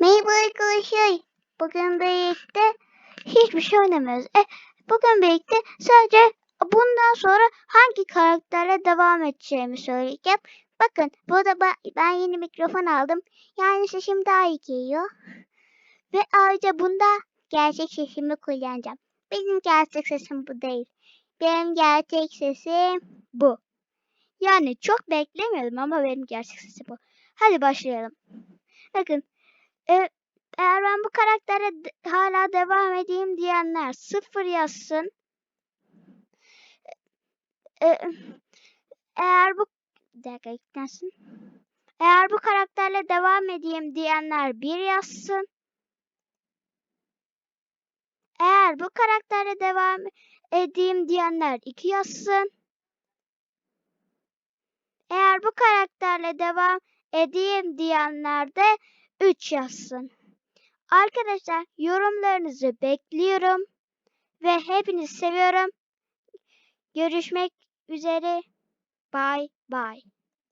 Merhaba arkadaşlar. Bugün birlikte hiçbir şey oynamıyoruz. E, bugün birlikte sadece bundan sonra hangi karakterle devam edeceğimi söyleyeceğim. Bakın burada ben, ben yeni mikrofon aldım. Yani sesim daha iyi geliyor. Ve ayrıca bunda gerçek sesimi kullanacağım. Benim gerçek sesim bu değil. Benim gerçek sesim bu. Yani çok beklemiyordum ama benim gerçek sesim bu. Hadi başlayalım. Bakın e, eğer ben bu karaktere hala devam edeyim diyenler sıfır yazsın. E, eğer bu dakika. Eğer bu karakterle devam edeyim diyenler bir yazsın. Eğer bu karakterle devam edeyim diyenler iki yazsın. Eğer bu karakterle devam edeyim diyenler de 3 yazsın. Arkadaşlar yorumlarınızı bekliyorum ve hepinizi seviyorum. Görüşmek üzere. Bye bye.